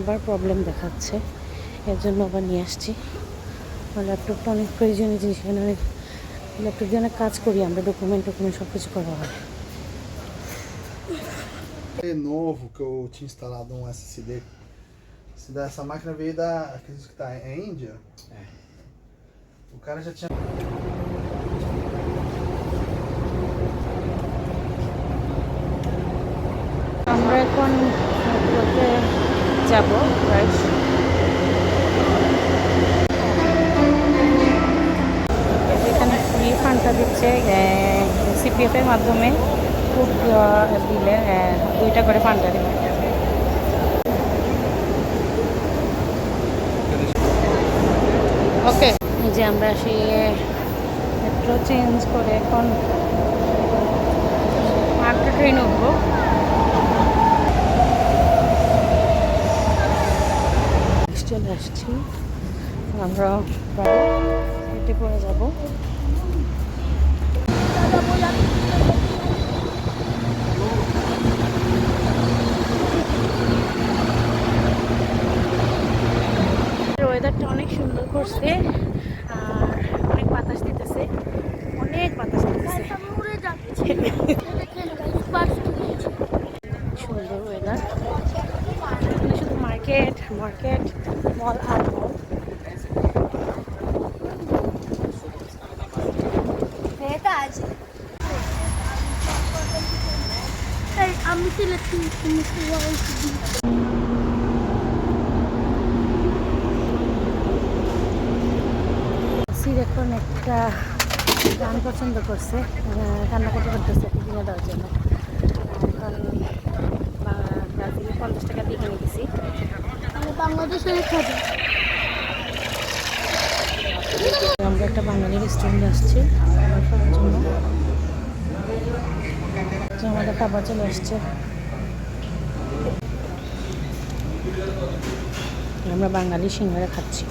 আবার প্রবলেম দেখাচ্ছে এর জন্য আবার নিয়ে আসছি আমার ল্যাপটপটা অনেক প্রয়োজনীয় জিনিস এখানে অনেক ল্যাপটপ দিয়ে অনেক কাজ করি আমরা ডকুমেন্ট টকুমেন্ট সব কিছু করা হয় É novo que eu tinha instalado um SSD. Esse da- Essa máquina veio da. Acredito que tá é Índia. O cara já tinha. যাব এখানে ফ্রি ফান্ডটা দিচ্ছে সিপিএফ এর মাধ্যমে খুব দিলে দুইটা করে ফান্ডটা দেবে ওকে যে আমরা সেই মেট্রো চেঞ্জ করে এখন আরেকটা ট্রেন উঠবো। চলে আমরা হেঁটে পড়ে যাব। ওয়েদারটা অনেক সুন্দর করছে, আর অনেক বাতাস দিতেছে, অনেক বাতাস দিতেছে সুন্দর ওয়েদার এখানে শুধু মার্কেট মল আর মল mochila aqui. সির এখন একটা গান পছন্দ করছে কান্নাকাটি করতেছে কিনে দেওয়ার জন্য। এখন ব্রাজিলে পঞ্চাশ টাকা দিয়ে কিনে আমি বাংলাদেশের আমরা একটা বাঙালি রেস্টুরেন্টে আসছি আমাদের খাবার চলে আসছে। আমরা বাঙালি সিঙ্গারা খাচ্ছি।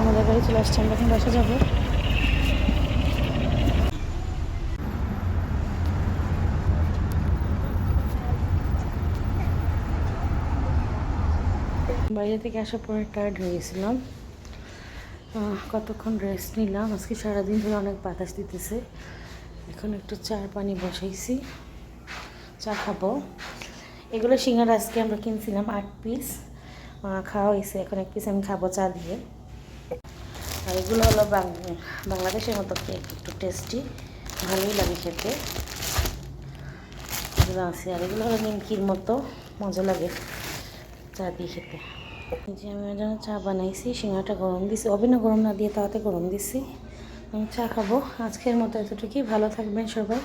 আমাদের বাড়ি চলে আসছে, আমরা এখন বাসা যাব। বাইরে থেকে আসার পরে টায়ার্ড হয়ে কতক্ষণ রেস্ট নিলাম। আজকে সারাদিন ধরে অনেক বাতাস দিতেছে। এখন একটু চার পানি বসাইছি। চা খাব। এগুলো সিঙ্গারা আজকে আমরা কিনছিলাম আট পিস খাওয়া হয়েছে। এখন এক পিস আমি খাব চা দিয়ে। আর এগুলো হলো বাংলাদেশের মতো কেক একটু টেস্টি ভালোই লাগে খেতে। এগুলো আছে। আর এগুলো হলো নিমকির মতো। মজা লাগে। চা দিয়ে খেতে। যে আমি জন্য চা বানাইছি সিঙ্গাটা গরম দিছি। ওভেনে গরম না দিয়ে তাতে গরম দিছি। আমি চা খাব। আজকের মতো এতটুকুই। ভালো থাকবেন সবাই।